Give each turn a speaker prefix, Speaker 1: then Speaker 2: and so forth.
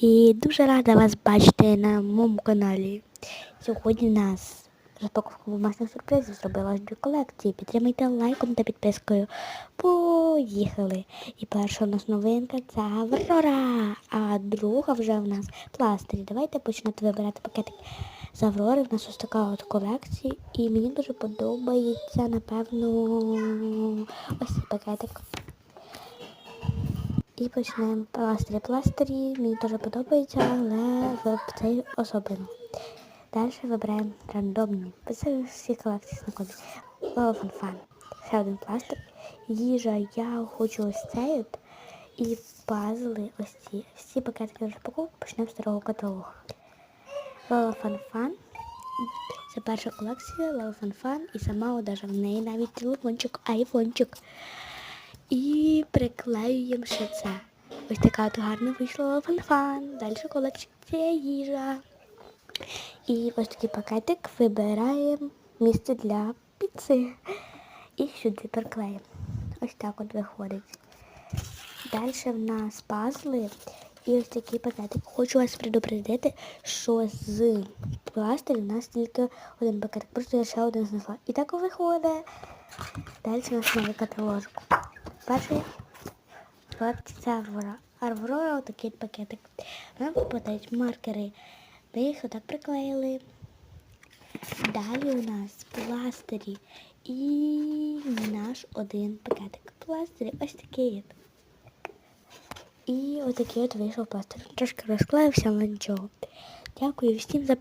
Speaker 1: І дуже рада вас бачити на моєму каналі. Сьогодні у нас розпаковка бумажних сюрпризів зробила дві колекції. Підтримайте лайком та підпискою. Поїхали! І перша у нас новинка це Аврора, а друга вже в нас пластирі. Давайте почнете вибирати пакетик з Аврори. В нас ось така от колекція. І мені дуже подобається, напевно, ось цей пакетик. І починаємо пластирі. Пластирі мені дуже подобається, але в цей особливо. Далі вибираємо рандомні. Це всі колекції знаходяться. Фан. Ще один пластир. Їжа, я хочу ось цей от. І пазли ось ці. Всі пакетики розпаковки почнемо з старого каталогу. Лола Фан Фан. Це перша колекція Лола Фан Фан. І сама одежа в неї навіть телефончик, айфончик. І приклеюємо ще це. Ось така от гарна вийшла фан-фан. Далі колекція їжа. І ось такий пакетик вибираємо місце для піци. І сюди приклеїмо. Ось так от виходить. Далі в нас пазли. І ось такий пакетик. Хочу вас предупредити, що з пластирів у нас тільки один пакетик. Просто я ще один знайшла. І так виходить. Далі у нас новий каталожок. Перший проект це Аврора. Аврора отакий пакетик. Нам попадають маркери. Ми їх отак приклеїли. Далі у нас пластирі і наш один пакетик. Пластирі ось такий. І отакий от вийшов пластир. Трошки розклеївся, але нічого. Дякую всім за перегляд.